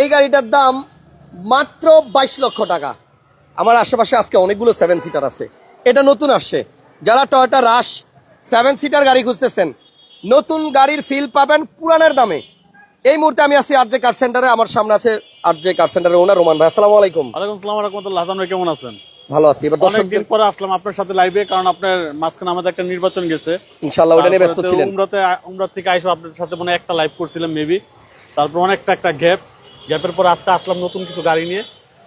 এই গাড়িটার দাম মাত্র বাইশ লক্ষ টাকা। আমার আশেপাশে আজকে অনেকগুলো সেভেন সিটার আছে। এটা নতুন আসছে। যারা টয়টা রাশ সেভেন সিটার গাড়ি খুঁজতেছেন নতুন গাড়ির ফিল পাবেন পুরানের দামে। এই মুহূর্তে আমি আছি আরজে কার সেন্টারে আমার সামনে আছে আরজে কার সেন্টারের ওনার রোমান ভাই। আসসালামু আলাইকুম। ওয়ালাইকুম সালাম রহমতুল্লাহ। ভাই কেমন আছেন? ভালো আছি। এবার দর্শকদের অনেকদিন পরে আসলাম আপনার সাথে লাইভে কারণ আপনার মাঝখানে আমাদের একটা নির্বাচন গেছে। ইনশাল্লাহ ওটা নিয়ে ব্যস্ত ছিলেন। উমরাতে উমরা থেকে আইসো আপনার সাথে মনে একটা লাইভ করছিলাম মেবি তারপর অনেকটা একটা গ্যাপ গ্যাপের পর আজকে আসলাম নতুন কিছু গাড়ি নিয়ে।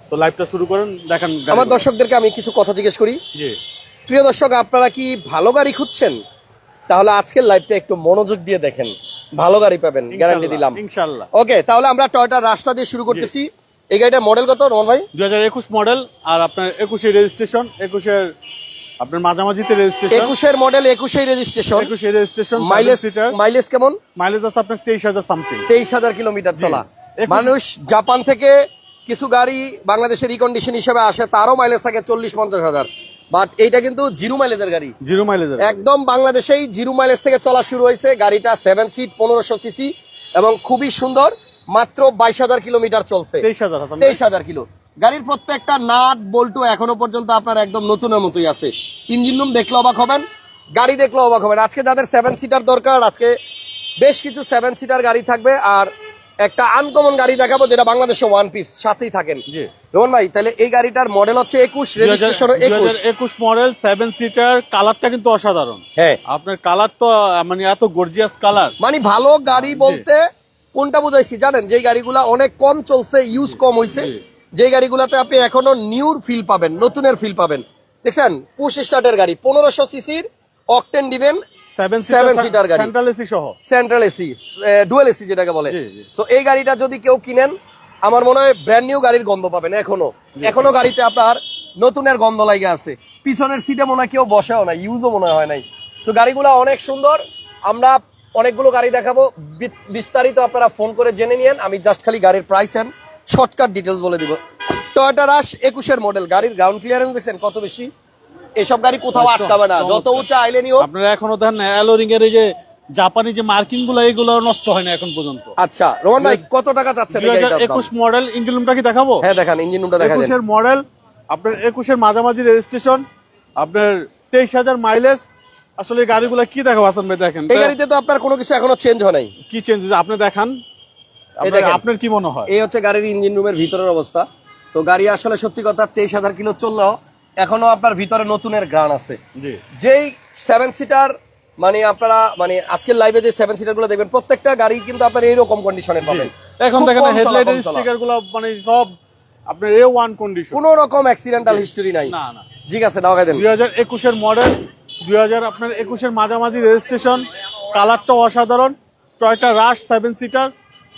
তো লাইভটা শুরু করেন দেখেন আমার দর্শকদেরকে আমি কিছু কথা জিজ্ঞেস করি। জি। প্রিয় দর্শক আপনারা কি ভালো গাড়ি খুঁজছেন? তাহলে আজকের লাইভটা একটু মনোযোগ দিয়ে দেখেন। ভালো গাড়ি পাবেন গ্যারান্টি দিলাম। ইনশাল্লাহ। ওকে তাহলে আমরা টয়টা রাস্তা দিয়ে শুরু করতেছি। এই গাড়িটা মডেল কত রমন ভাই? দুই একুশ মডেল আর আপনার একুশে রেজিস্ট্রেশন একুশের আপনার মাঝামাঝিতে রেজিস্ট্রেশন একুশের মডেল একুশেই রেজিস্ট্রেশন একুশে রেজিস্ট্রেশন মাইলেজ মাইলেজ কেমন? মাইলেজ আছে আপনার তেইশ হাজার সামথিং তেইশ হাজার কিলোমিটার চলা। একুশ- মানুষ জাপান থেকে কিছু গাড়ি বাংলাদেশের রিকন্ডিশন হিসেবে আসে তারও মাইলেজ থাকে চল্লিশ পঞ্চাশ হাজার। বাট এইটা কিন্তু জিরো মাইলেজের গাড়ি। জিরো মাইলেজ একদম বাংলাদেশেই জিরো মাইলেজ থেকে চলা শুরু হয়েছে গাড়িটা সেভেন সিট পনেরোশো সিসি এবং খুবই সুন্দর মাত্র বাইশ হাজার কিলোমিটার চলছে। তেইশ হাজার কিলো। গাড়ির প্রত্যেকটা নাট বল্টু এখনও পর্যন্ত আপনার একদম নতুনের মতোই আছে। ইঞ্জিন রুম দেখলে অবাক হবেন গাড়ি দেখলে অবাক হবেন। আজকে যাদের সেভেন সিটার দরকার আজকে বেশ কিছু সেভেন সিটার গাড়ি থাকবে আর একটা আনকমন গাড়ি দেখাবো যেটা বাংলাদেশে ওয়ান পিস সাথেই থাকেন। রোহন ভাই তাহলে এই গাড়িটার মডেল হচ্ছে একুশ রেজিস্ট্রেশন একুশ। একুশ মডেল সেভেন সিটার কালারটা কিন্তু অসাধারণ। হ্যাঁ। আপনার কালার তো মানে এত গর্জিয়াস কালার মানে ভালো গাড়ি বলতে কোনটা বুঝাইছি জানেন? যে গাড়িগুলা অনেক কম চলছে ইউজ কম হয়েছে। যে গাড়িগুলাতে আপনি এখনও নিউর ফিল পাবেন নতুনের ফিল পাবেন। দেখছেন? পুশ স্টার্টের গাড়ি পনেরোশো সিসির অকটেন দিবেন সেভেন গাড়ি। সেন্ট্রাল এসি সহ। সেন্ট্রাল এসি ডুয়েল এসি যেটাকে বলে। সো এই গাড়িটা যদি কেউ কিনেন আমার মনে হয় ব্র্যান্ড নিউ গাড়ির গন্ধ পাবেন এখনও। এখনও গাড়িতে আপনার নতুনের গন্ধ লাগে আছে। পিছনের সিটে মনে হয় কেউ বসেও না ইউজও মনে হয় নাই। তো গাড়িগুলো অনেক সুন্দর। আমরা অনেকগুলো গাড়ি দেখাবো। বিস্তারিত আপনারা ফোন করে জেনে নিয়েন। আমি জাস্ট খালি গাড়ির প্রাইস এন্ড শর্টকাট ডিটেলস বলে দিব। টয়োটা রাশ একুশের মডেল গাড়ির গ্রাউন্ড ক্লিয়ারেন্স দেখছেন কত বেশি? এসব গাড়ি কোথাও আটকাবে না। যত উঁচা আইলেনি হোক আপনারা এখনও দেখেন অ্যালোরিং এর এই যে জাপানি যে মার্কিংগুলো এগুলো নষ্ট হয় না এখন পর্যন্ত। আচ্ছা রোমান ভাই কত টাকা চাচ্ছেন এই গাড়িটার একুশ মডেল ইঞ্জিন রুমটা কি দেখাবো? হ্যাঁ দেখান ইঞ্জিন রুমটা দেখা একুশের মডেল আপনার একুশের মাঝামাঝি রেজিস্ট্রেশন আপনার তেইশ হাজার মাইলেজ আসলে গাড়িগুলো কি দেখাবো হাসান ভাই দেখেন। এই গাড়িতে তো আপনার কোনো কিছু এখনও চেঞ্জ হয় নাই। কি চেঞ্জ হয়েছে? আপনি দেখেন। আপনার কি মনে হয়? এই হচ্ছে গাড়ির ইঞ্জিন রুমের ভিতরের অবস্থা। তো গাড়ি আসলে সত্যি কথা তেইশ হাজার কিলো চললেও এখনও আপনার ভিতরে নতুনের গ্রান আছে। যেই সেভেন সিটার মানে আপনারা মানে আজকের লাইভে যে সেভেন সিটারগুলো দেখবেন প্রত্যেকটা গাড়ি কিন্তু আপনার এইরকম কন্ডিশনে পাবেন। এখন দেখেন হেডলাইটের স্টিকারগুলো মানে সব আপনার এ ওয়ান কন্ডিশন কোনো রকম অ্যাক্সিডেন্টাল হিস্টোরি নাই। না না। ঠিক আছে দাও দেন দুই হাজার একুশের মডেল দুই হাজার আপনার একুশের মাঝামাঝি রেজিস্ট্রেশন কালারটা অসাধারণ টয়টা রাশ সেভেন সিটার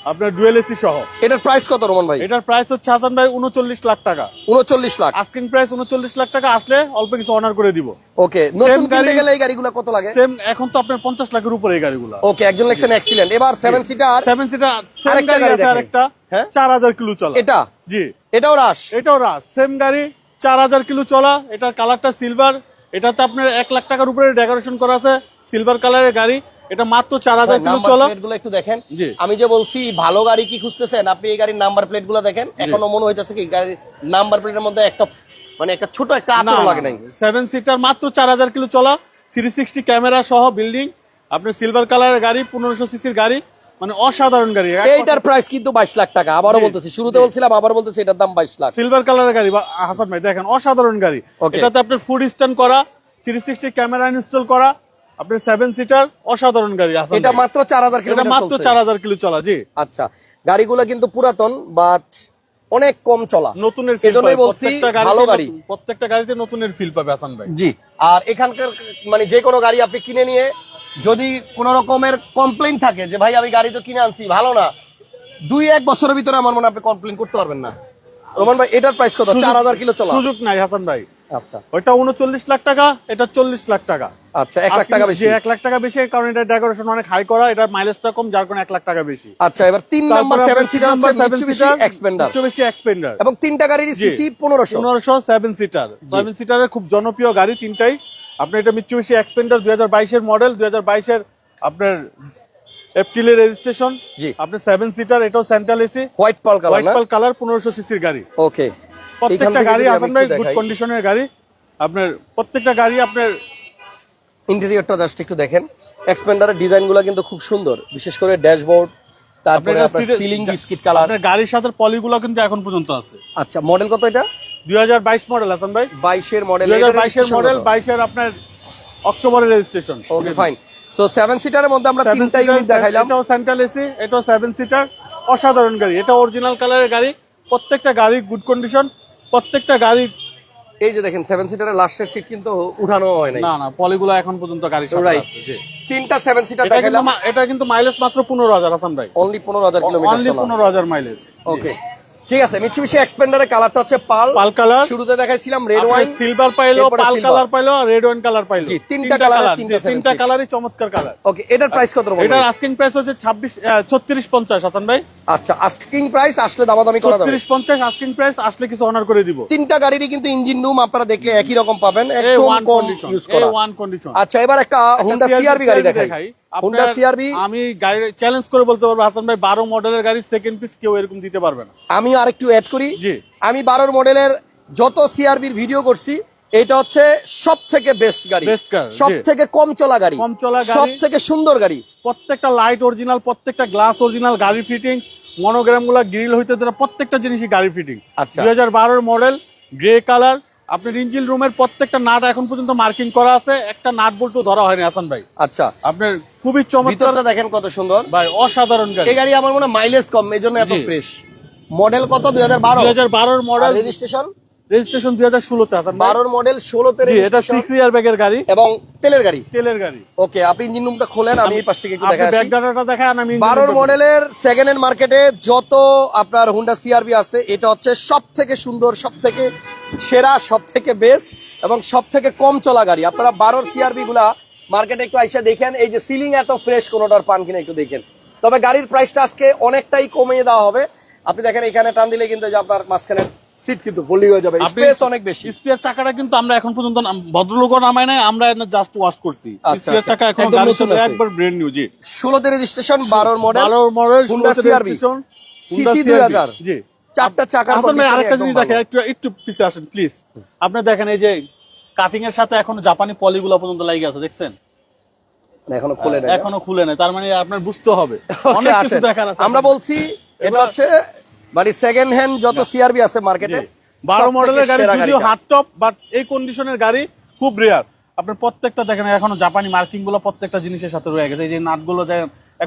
আপনার ডুয়েল এসি সহ। এটার প্রাইস কত রোমান ভাই? এটার প্রাইস হচ্ছে হাসান ভাই উনচল্লিশ লাখ টাকা। উনচল্লিশ লাখ। আস্কিং প্রাইস উনচল্লিশ লাখ টাকা আসলে অল্প কিছু অনার করে দিব। ওকে নতুন কিনতে গাড়ি- গেলে এই গাড়িগুলো কত লাগে? সেম এখন তো আপনার পঞ্চাশ লাখের উপরে এই গাড়িগুলো। ওকে একজন লেখছেন অ্যাক্সিডেন্ট এবার seven seater seven seater same গাড়ি আছে আরেকটা হ্যাঁ? চার হাজার কিলো চলা। এটা? জি। এটাও রাশ এটাও রাস সেম গাড়ি চার হাজার কিলো চলা। এটার কালারটা সিলভার এটাতে আপনার এক লাখ টাকার উপরে ডেকোরেশন করা আছে সিলভার কালারের গাড়ি। এটা মাত্র চার হাজার কিলো চলা। একটু দেখেন। আমি যে বলছি ভালো গাড়ি কি খুঁজতেছেন? আপনি এই গাড়ির নাম্বার প্লেটগুলো দেখেন। এখনও মনে হইতেছে কি গাড়ির নাম্বার প্লেটের মধ্যে একটা মানে একটা ছোট একটা আচরণ লাগে নাই। সেভেন সিটার মাত্র চার হাজার কিলো চলা। থ্রি সিক্সটি ক্যামেরা সহ বিল্ডিং আপনার সিলভার কালারের গাড়ি পনেরোশো সিসির গাড়ি মানে অসাধারণ গাড়ি। এইটার প্রাইস কিন্তু বাইশ লাখ টাকা। আবারও বলতেছি শুরুতে বলছিলাম আবার বলতেছি এটার দাম বাইশ লাখ। সিলভার কালারের গাড়ি হাসান ভাই দেখেন অসাধারণ গাড়ি. এটাতে আপনার ফুড স্ট্যান্ড করা থ্রি সিক্সটি ক্যামেরা ইনস্টল করা আপনার সেভেন সিটার অসাধারণ গাড়ি এটা মাত্র চার হাজার এটা মাত্র। চার হাজার কিলো চলা জি। আচ্ছা গাড়িগুলো কিন্তু পুরাতন বাট অনেক কম চলা। নতুনের ফিল এজন্যই বলছি, ভালো গাড়ি। প্রত্যেকটা গাড়িতে নতুনের ফিল পাবে হাসান ভাই। জি। আর এখানকার মানে যে কোনো গাড়ি আপনি কিনে নিয়ে যদি কোনো রকমের কমপ্লেন থাকে যে ভাই আমি গাড়ি তো কিনে আনছি ভালো না। দুই এক বছরের ভিতরে আমার মনে হয় আপনি কমপ্লেন করতে পারবেন না। রোমান ভাই এটার প্রাইস কত? চার হাজার কিলো চলা। সুযোগ নাই হাসান ভাই। আচ্ছা। ওইটা উনচল্লিশ লাখ টাকা এটা চল্লিশ লাখ টাকা। আচ্ছা এক লাখ টাকা বেশি। এক লাখ টাকা বেশি কারণ এটা ডেকোরেশন অনেক হাই করা এটার মাইলেজটা কম যার কারণে এক লাখ টাকা বেশি। আচ্ছা এবার তিন নাম্বার সেভেন সিটার হচ্ছে মিৎসুবিশি এক্সপেন্ডার এবং তিনটা গাড়ির জি। সিসি পনেরোশো। পনেরোশো সেভেন সিটার সেভেন সিটারের খুব জনপ্রিয় গাড়ি তিনটাই। আপনার এটা মিৎসুবিশি এক্সপেন্ডার দুই হাজার বাইশের মডেল দুই হাজার বাইশের আপনার এপ্রিলের রেজিস্ট্রেশন জি। আপনি সেভেন সিটার এটাও central AC white pearl colour white pearl colour পনেরোশো সিসির গাড়ি। ওকে প্রত্যেকটা গাড়ি আসাম ভাই গুড কন্ডিশনের গাড়ি। আপনার প্রত্যেকটা গাড়ি আপনার ইন্টেরিয়রটা জাস্ট একটু দেখেন। এক্সপেন্ডারের ডিজাইনগুলো কিন্তু খুব সুন্দর। বিশেষ করে ড্যাশবোর্ড তারপরে আপনার সিলিং বিস্কিট কালার আপনার গাড়ির সাথে পলিগুলো কিন্তু এখন পর্যন্ত আছে। আচ্ছা মডেল কত এটা? দুই হাজার বাইশ মডেল আসাম ভাই। বাইশের মডেল দুই হাজার বাইশের মডেল বাইশের আপনার অক্টোবরের registration okay fine so seven সিটারের মধ্যে আমরা তিনটা ইউনিট দেখাইলাম। এটাও সেন্ট্রাল এসি এটাও সেভেন সিটার অসাধারণ গাড়ি। এটা অরিজিনাল কালারের গাড়ি। প্রত্যেকটা গাড়ি গুড কন্ডিশন প্রত্যেকটা গাড়ি এই যে দেখেন সেভেন সিটারের লাস্টের সিট কিন্তু উঠানো হয় না না পলিগুলো এখন পর্যন্ত গাড়ি রাইট তিনটা সেভেন সিটার এটা দেখাইলাম। এটা কিন্তু মাইলেজ মাত্র পনেরো হাজার আসাম ভাই অনলি পনেরো হাজার কিলোমিটার অনলি চলা। পনেরো হাজার মাইলেজ ওকে ঠিক আছে মিচুবিশি এক্সপেন্ডারের কালারটা হচ্ছে পাল। পাল কালার শুরুতে দেখাইছিলাম রেড ওয়াইন সিলভার পাইলো পাল কালার পাইলো আর রেড ওয়াইন কালার পাইলো। জি, তিনটা আর তিনটা তিনটা কালারই চমৎকার কালার ওকে এটার প্রাইস কত রকম এটার আস্কিং প্রাইস হচ্ছে ছাব্বিশ ছত্রিশ পঞ্চাশ হাসান ভাই। আচ্ছা আস্কিং প্রাইস আসলে দামাদামি করা যাবে। ছত্রিশ পঞ্চাশ আস্কিং প্রাইস আসলে কিছু অনার করে দিব। তিনটা গাড়িরই কিন্তু ইঞ্জিন রুম আপনারা দেখলে একই রকম পাবেন। একদম ওয়ান কম কন্ডিশন ইউজ করা। ওয়ান কন্ডিশন আচ্ছা এবার একটা হুন্ডা সিআরবি গাড়ি দেখাই। হুন্ডা সিআরবি আমি গাড়ি চ্যালেঞ্জ করে বলতে পারব হাসান ভাই বারো মডেলের গাড়ি সেকেন্ড পিস কেউ এরকম দিতে পারবে না। আমি আরেকটু অ্যাড করি। জি। আমি বারোর মডেলের যত সিআরবির ভিডিও করছি এটা হচ্ছে সব থেকে বেস্ট গাড়ি সব থেকে কম চলা গাড়ি। কম চলা গাড়ি। সব থেকে সুন্দর গাড়ি। প্রত্যেকটা লাইট অরিজিনাল প্রত্যেকটা গ্লাস অরিজিনাল গাড়ি ফিটিং মনোগ্রামগুলা গ্রিল হইতে প্রত্যেকটা জিনিসই গাড়ি ফিটিং আচ্ছা। দুই হাজার বারোর মডেল গ্রে কালার আপনার ইঞ্জিন রুমের প্রত্যেকটা নাট এখন পর্যন্ত মার্কিং করা আছে। একটা নাট বল্টু ধরা হয়নি হাসান ভাই। আচ্ছা। আপনার খুবই চমৎকার দেখেন কত সুন্দর। ভাই অসাধারণ গাড়ি। এই গাড়ি আমার মনে মাইলেজ কম এই জন্য এত। ফ্রেশ মডেল কত? দুই হাজার বারো। দুই হাজার বারোর মডেল রেজিস্ট্রেশন রেজিস্ট্রেশন দুই হাজার ষোলোতে হাসান ভাই। বারোর মডেল ষোলোতে জি, এটা সিক্স ইয়ার ব্যাগের গাড়ি। এবং তেলের গাড়ি। তেলের গাড়ি। ওকে আপনি ইঞ্জিন রুমটা খোলেন আমি এই পাশ থেকে একটু আপনি দেখা ব্যাগ ডাটাটা দেখান আমি engine বারোর মডেলের সেকেন্ড হ্যান্ড মার্কেটে যত আপনার হুন্ডা সিআরবি আছে এটা হচ্ছে সব থেকে সুন্দর সব থেকে সেরা সব থেকে বেস্ট এবং সব থেকে কম চলা গাড়ি। আপনারা বারোর সিআরবি গুলা মার্কেটে একটু আইসা দেখেন। এই যে সিলিং এত ফ্রেশ কোনোটার পান কিনা একটু দেখেন। তবে গাড়ির প্রাইসটা আজকে অনেকটাই কমিয়ে দেওয়া হবে। আপনি দেখেন এখানে টান দিলে কিন্তু আপনার মাঝখানে সিট কিন্তু হয়ে যাবে। স্পেস অনেক বেশি। স্পিয়ার চাকাটা কিন্তু আমরা এখন পর্যন্ত নামাই নাই আমরা জাস্ট ওয়াশ করছি। স্পিয়ার। চাকা এখন একদম গাড়ির নতুন সাথে আছে। একবার ব্র্যান্ড নিউ জি। ষোলোতে রেজিস্ট্রেশন বারোর মডেল ভালো মডেল Honda ষোলোতে CR-V registration, CC Honda 2000 জি। চারটা চাকার আরেকটা জিনিস দেখেন একটু একটু পিছে আসেন প্লিজ আপনি দেখেন এই যে কাটিং এর সাথে এখন জাপানি পলিগুলো পর্যন্ত লাগে আছে দেখছেন? এখনও খুলে নেই। এখনও খুলে নাই তার মানে আপনার বুঝতে হবে। অনেক কিছু দেখার আছে আমরা বলছি এটা হচ্ছে মানে সেকেন্ড হ্যান্ড যত সিআরবি আছে মার্কেটে বারো মডেলের গাড়ি যদিও হার্ড টপ বাট এই কন্ডিশনের গাড়ি খুব রেয়ার আপনার প্রত্যেকটা দেখেন এখনও জাপানি মার্কিংগুলো প্রত্যেকটা জিনিসের সাথে রয়ে গেছে। এই যে নাটগুলো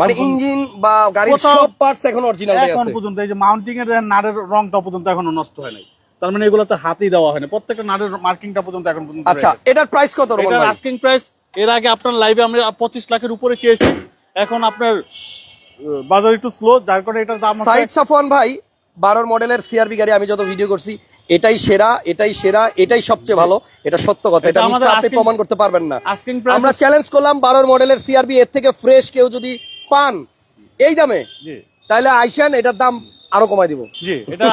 মানে ইঞ্জিন বা গাড়ির সব পার্টস এখন অরিজিনাল এখন পর্যন্ত এই যে মাউন্টিং এর নাটের রংটা পর্যন্ত এখনও নষ্ট হয় নাই। তার মানে এগুলোতে হাতেই দেওয়া হয়নি প্রত্যেকটা নাটের মার্কিংটা পর্যন্ত এখন পর্যন্ত আচ্ছা এটার প্রাইস কত এটার আস্কিং প্রাইস এর আগে আপনার লাইভে আমরা পঁচিশ লাখের উপরে চেয়েছি। এখন আপনার বাজার একটু স্লো যার কারণে এটার দাম সাইদ সাফওয়ান ভাই বারোর মডেলের সিআরবি গাড়ি আমি যত ভিডিও করছি এটাই সেরা এটাই সেরা এটাই সবচেয়ে ভালো। এটা সত্য কথা এটা আপনি প্রমাণ করতে পারবেন না। আস্কিং প্রাইস আমরা চ্যালেঞ্জ করলাম বারোর মডেলের সিআরবি এর থেকে ফ্রেশ কেউ যদি পান এই দামে তাহলে আইসেন এটার দাম আরও কমাই দিব। জি এটা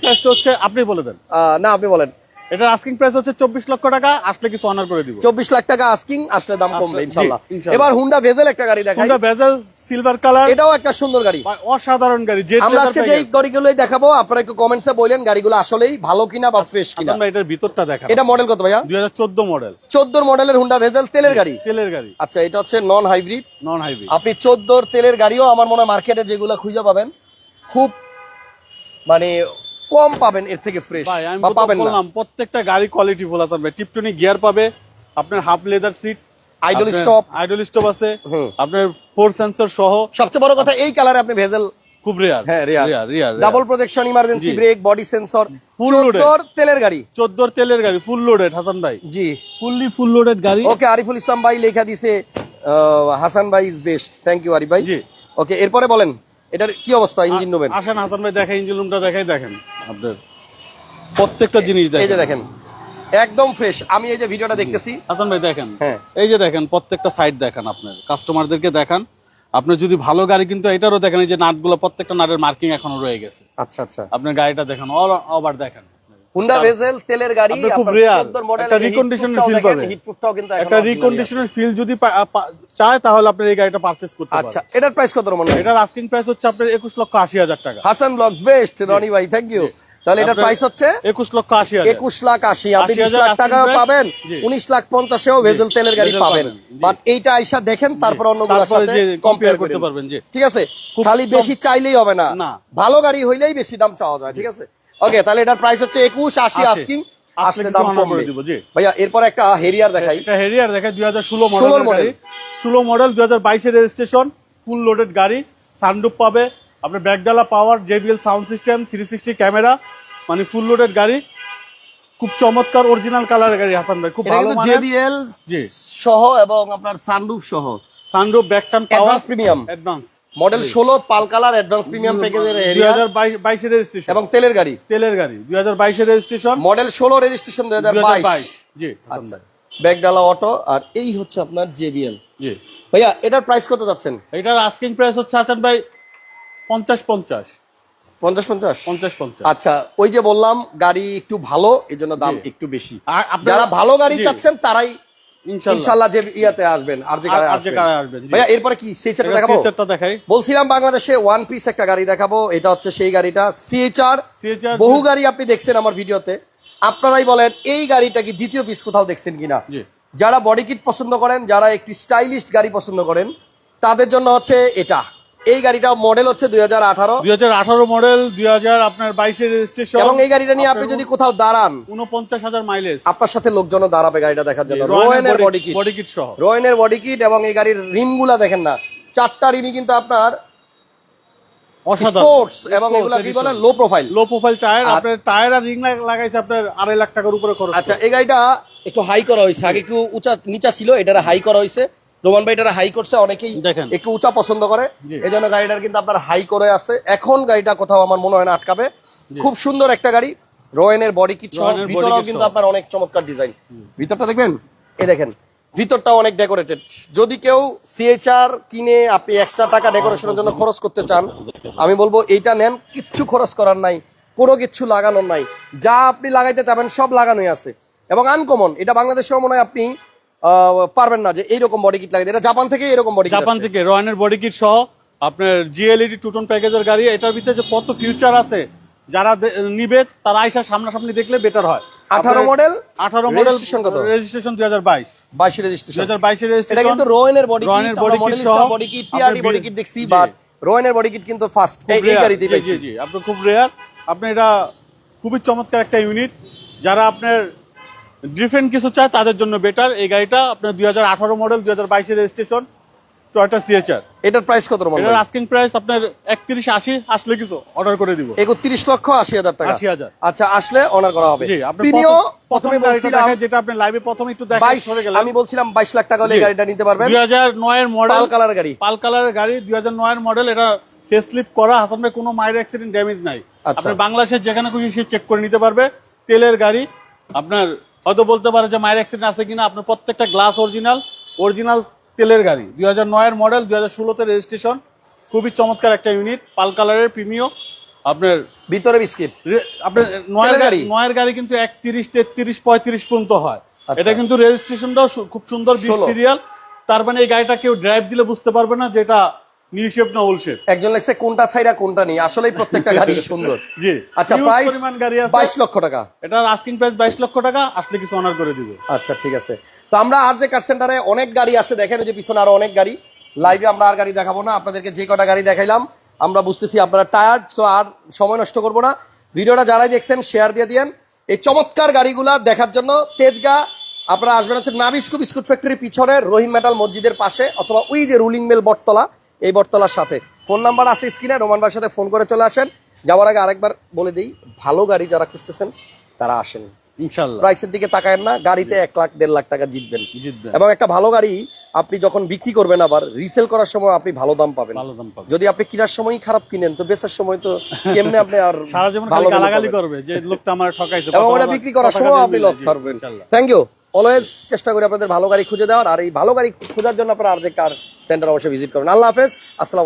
প্রাইসটা হচ্ছে আপনি বলে দেন। আহ, না আপনি বলেন। এটার আস্কিং প্রাইস হচ্ছে চব্বিশ লক্ষ টাকা আসলে কিছু অনার করে দিব। চব্বিশ লাখ টাকা আস্কিং আসলে দাম কমবে ইনশাল্লাহ। এবার হুন্ডা ভেজেল একটা গাড়ি দেখাই। হোন্ডা বেজেল সিলভার কালার এটাও একটা সুন্দর গাড়ি। অসাধারণ গাড়ি যে আমরা আজকে যেই গাড়িগুলোই দেখাবো আপনারা একটু কমেন্টসে বলেন গাড়িগুলো আসলেই ভালো কিনা বা ফ্রেশ কিনা। আমরা এটার ভিতরটা দেখা এটা মডেল কত ভাইয়া? দুই হাজার চোদ্দ মডেল চোদ্দোর মডেলের হুন্ডা ভেজেল তেলের গাড়ি? তেলের গাড়ি। আচ্ছা এটা হচ্ছে নন হাইব্রিড নন হাইভি আপনি চোদ্দোর তেলের গাড়িও আমার মনে হয় মার্কেটে যেগুলো খুঁজে পাবেন খুব মানে কম পাবেন এর থেকে ফ্রেশ বা পাবেন না। প্রত্যেকটা গাড়ি কোয়ালিটি আছে ভাই। টিপটনি গিয়ার পাবে আপনার half leather seat idle stop idle stop আছে আপনার ফোর সেন্সর সহ। সবচেয়ে বড় কথা এই কালারে আপনি ভেজেল খুব রেয়ার হ্যাঁ rare rare double projection emergency brake body sensor full. চোদ্দোর তেলের গাড়ি। চোদ্দোর তেলের গাড়ি ফুল লোডেড হাসান ভাই। জি। ফুললি ফুল লোডেড গাড়ি। ওকে আরিফুল ইসলাম ভাই লেখা দিছে হাসান ভাই is best thank you Arif ভাই। জি। ওকে এরপরে বলেন। এটার কি অবস্থা ইঞ্জিন রুমের? আসেন হাসান ভাই দেখেন ইঞ্জিন রুমটা দেখাই দেখেন। আপনার প্রত্যেকটা জিনিস দেখেন এই যে দেখেন। দেখেন একদম ফ্রেশ আমি এই যে ভিডিওটা দেখতেছি। হাসান ভাই দেখেন হ্যাঁ। এই যে দেখেন প্রত্যেকটা সাইড দেখেন আপনার কাস্টমারদেরকে দেখান। আপনার যদি ভালো গাড়ি কিন্তু এটারও দেখেন এই যে নাটগুলো প্রত্যেকটা নাটের মার্কিং এখনও রয়ে গেছে। আচ্ছা আচ্ছা। আপনার গাড়িটা দেখেন অল ওভার দেখেন। হুন্ডা ভেজেল তেলের গাড়ি খুব আপনার rare, 14 মডেল একটা recondition feel পাবে। কিন্তু একটা রিকন্ডিশনের ফিল যদি চায় তাহলে আপনি এই গাড়িটা পারচেজ করতে পারেন আচ্ছা এটার প্রাইস কত মনে হয় এটার আস্কিং প্রাইস হচ্ছে আপনার একুশ লক্ষ আশি হাজার টাকা। হাসান ব্লগস বেস্ট রনি ভাই থ্যাংক ইউ তাহলে এটার প্রাইস হচ্ছে একুশ লক্ষ আশি হাজার। একুশ লাখ আশি। আপনি 80,000 বিশ লাখ asking টাকাও পাবেন জি। উনিশ লাখ পঞ্চাশেও ভেজেল তেলের গাড়ি পাবেন। বাট এইটা আইসা দেখেন তারপর অন্যগুলোর সাথে কম্পেয়ার করতে পারবেন জি। ঠিক আছে? খালি বেশি চাইলেই হবে না। ভালো গাড়ি হইলেই বেশি দাম চাওয়া যায় ঠিক আছে? ওকে তাহলে এটার প্রাইস হচ্ছে একুশ আশি। আস্কিং আসলে দাম কমবে। করে দিব, জি। ভাইয়া এরপর একটা হেরিয়ার দেখাই। এটা হেরিয়ার দেখে দুই হাজার ষোলো 16 মডেল ষোলো মডেল দুই হাজার বাইশের রেজিস্ট্রেশন ফুল লোডেড গাড়ি সানরুপ পাবে। আপনার ব্যাকডালা power JBL sound system three sixty camera মানে ফুল লোডেড গাড়ি। খুব চমৎকার অরিজিনাল কালারের গাড়ি হাসান ভাই খুব ভালো জেবিএল জি। সহ এবং আপনার সানরুফ সহ। Sunroof ব্যাকটান power advance premium advance model ষোলো পাল কালার অ্যাডভান্স প্রিমিয়াম প্যাকেজের হেরিয়ার হাজার বাইশের রেজিস্ট্রেশন এবং তেলের গাড়ি। তেলের গাড়ি। দুই হাজার বাইশের রেজিস্ট্রেশন মডেল ষোলো রেজিস্ট্রেশন দুই হাজার দুই হাজার বাইশ। বাইশ জি। আচ্ছা। ব্যাগডালা অটো আর এই হচ্ছে আপনার জেবিএল জি। ভাইয়া এটার প্রাইস কত যাচ্ছেন? এটার আস্কিং প্রাইস হচ্ছে হাসান ভাই পঞ্চাশ পঞ্চাশ পঞ্চাশ পঞ্চাশ পঞ্চাশ পঞ্চাশ আচ্ছা ওই যে বললাম গাড়ি একটু ভালো এই জন্য দাম একটু বেশি। আর যারা ভালো গাড়ি চাচ্ছেন তারাই যে ইয়াতে আসবেন আর যে কারে আসবেন। কারে আসবেন, জি। ভাইয়া এরপরে কি দেখাবো? দেখাই। বলছিলাম বাংলাদেশে ওয়ান পিস একটা গাড়ি দেখাবো এটা হচ্ছে সেই গাড়িটা সিএচআর বহু গাড়ি আপনি দেখছেন আমার ভিডিওতে। আপনারাই বলেন এই গাড়িটা কি দ্বিতীয় পিস কোথাও দেখছেন কিনা? যারা বডি কিট পছন্দ করেন যারা একটি স্টাইলিশ গাড়ি পছন্দ করেন তাদের জন্য হচ্ছে এটা। এই গাড়িটা মডেল হচ্ছে দুই হাজার আঠারো। দুই হাজার আঠারো মডেল দুই হাজার আপনার বাইশের রেজিস্ট্রেশন এবং এই গাড়িটা নিয়ে আপনি যদি কোথাও দাঁড়ান উনপঞ্চাশ হাজার মাইলেজ আপনার সাথে লোকজনও দাঁড়াবে গাড়িটা দেখার জন্য। রোয়েনের বডি কিট বডি কিট সহ। রোয়েনের বডি কিট এবং এই গাড়ির রিমগুলা দেখেন না। চারটা রিমই কিন্তু আপনার স্পোর্টস এবং এগুলা কি বলে? Low profile low profile tyre আপনার টায়ার আর রিং লাগাইছে আপনার আড়াই লাখ টাকার উপরে খরচ আচ্ছা এই গাড়িটা একটু হাই করা হয়েছে। আগে একটু উঁচা নিচা ছিল এটা হাই করা হয়েছে। রোমান ভাই এটা হাই করছে অনেকেই। একটু উঁচা পছন্দ করে। এই জন্য গাড়িটার কিন্তু আপনার হাই করে আছে। এখন গাড়িটা কোথাও আমার মনে হয় না আটকাবে। খুব সুন্দর একটা গাড়ি। রোয়েনের বডি কিট সহ ভিতরেও কিন্তু আপনার অনেক চমৎকার ডিজাইন ভিতরটা দেখবেন? এই দেখেন ভিতরটা অনেক ডেকোরেটেড যদি কেউ সিএচআর কিনে আপনি এক্সট্রা টাকা ডেকোরেশনের জন্য খরচ করতে চান আমি বলব এইটা নেন। কিচ্ছু খরচ করার নাই কোনো কিচ্ছু লাগানোর নাই। যা আপনি লাগাইতে চাবেন সব লাগানোই আছে। এবং আনকমন এটা বাংলাদেশেও মনে হয় আপনি পারবেন না যে এইরকম বডি কিট লাগে এটা জাপান থেকে এরকম বডি জাপান থেকে রয়নের বডি কিট সহ আপনার জিএলইডি টুটন প্যাকেজের গাড়ি। এটার ভিতরে যে কত ফিউচার আছে যারা নিবে তারা আইসা সামনাসামনি দেখলে বেটার হয়। 18 মডেল আঠারো মডেল কত? রেজিস্ট্রেশন দুই হাজার বাইশ। বাইশে দুই রেজিস্ট্রেশন হাজার বাইশের এটা রেজিস্ট্রেশন কিন্তু রোয়েনের বডি রোয়েনের কিট kit মডেলিস্টা সহ body kit TRD body kit দেখছি। বাট রোয়েনের বডি কিট কিন্তু ফার্স্ট এই গাড়িতেই জি জি আপনার খুব রেয়ার আপনি এটা খুবই চমৎকার একটা ইউনিট যারা আপনার ডিফারেন্ট কিছু চায় তাদের জন্য বেটার এই গাড়িটা আপনার দুই হাজার আঠারো মডেল দুই হাজার বাইশের রেজিস্ট্রেশন টয়টা সিএচআর এটার প্রাইস কত রকম এটার আস্কিং প্রাইস আপনার একত্রিশ আশি আসলে কিছু অর্ডার করে দিব। একত্রিশ লক্ষ আশি হাজার টাকা। 80,000 আচ্ছা আসলে অর্ডার করা হবে। জি আপনি প্রিমিও প্রথম- প্রথমে বলছিলাম যেটা আপনি লাইভে প্রথমে একটু আমি বলছিলাম বাইশ লাখ টাকা হলে গাড়িটা নিতে পারবেন। দুই হাজার নয়ের মডেল পাল কালার গাড়ি। পাল কালারের গাড়ি দুই হাজার নয়ের মডেল এটা করা। হাসান ভাই কোনো মাইর অ্যাক্সিডেন্ট ড্যামেজ নাই। আচ্ছা। বাংলাদেশের যেখানে খুশি সে চেক করে নিতে পারবে। তেলের গাড়ি আপনার হয়তো বলতে পারে যে মাইর অ্যাক্সিডেন্ট আছে কিনা আপনার প্রত্যেকটা গ্লাস অরিজিনাল অরিজিনাল তেলের গাড়ি। দুই হাজার নয়ের মডেল দুই হাজার ষোলোতে রেজিস্ট্রেশন খুবই চমৎকার একটা ইউনিট পাল কালারের প্রিমিও আপনার ভিতরে বিস্কিট আপনার নয়ের গাড়ি? নয়ের গাড়ি কিন্তু একত্রিশ তেত্রিশ পঁয়ত্রিশ পর্যন্ত হয়। আচ্ছা। এটা কিন্তু রেজিস্ট্রেশনটাও খুব সুন্দর বিশ সিরিয়াল তার মানে এই গাড়িটা কেউ ড্রাইভ দিলে বুঝতে পারবে না যে শেপ একজন লেখছে কোনটা ছাইরা কোনটা নেই? আসলেই প্রত্যেকটা গাড়ি সুন্দর। জি। আচ্ছা প্রাইস পরিমাণ গাড়ি আছে। বাইশ লক্ষ টাকা। এটার আস্কিং প্রাইস বাইশ লক্ষ টাকা আসলে কিছু অনার করে দিবে। আচ্ছা ঠিক আছে। তো আমরা আর যে কার সেন্টারে অনেক গাড়ি আছে দেখেন ওই যে পিছনে আরও অনেক গাড়ি। লাইভে আমরা আর গাড়ি দেখাবো না আপনাদেরকে যে কটা গাড়ি দেখাইলাম আমরা বুঝতেছি আপনারা টায়ার্ড সো আর সময় নষ্ট করব না। ভিডিওটা যারাই দেখছেন শেয়ার দিয়ে দিয়েন। এই চমৎকার গাড়িগুলা দেখার জন্য তেজগা আপনারা আসবেন হচ্ছে নাবিস্কু বিস্কুট ফ্যাক্টরির পিছনে রহিম মেটাল মসজিদের পাশে অথবা ওই যে রুলিং মেল বটতলা। এই বটতলার সাথে। ফোন নাম্বার আছে স্ক্রিনে রোমান ভাইয়ের সাথে ফোন করে চলে আসেন। যাওয়ার আগে আরেকবার বলে দিই ভালো গাড়ি যারা খুঁজতেছেন তারা আসেন। ইনশাল্লাহ। প্রাইসের দিকে তাকায়েন না গাড়িতে এক লাখ দেড় লাখ টাকা জিতবেন। এবং একটা ভালো গাড়ি আপনি যখন বিক্রি করবেন আবার রিসেল করার সময় আপনি ভালো দাম পাবেন। যদি আপনি কেনার সময়ই খারাপ কিনেন তো বেচার সময় তো কেমনে আপনি আর সারা জীবন গালাগালি করবে যে লোকটা আমার ঠকাইছে এবং ওটা বিক্রি করার সময় আপনি লস করবেন। থ্যাংক ইউ অলওয়েজ চেষ্টা করি আপনাদের ভালো গাড়ি খুঁজে দেওয়ার, আর এই ভালো গাড়ি খোঁজার জন্য আপনারা আর যে কার সেন্টার অবশ্যই ভিজিট করবেন। আল্লাহ হাফেজ, আসসালাম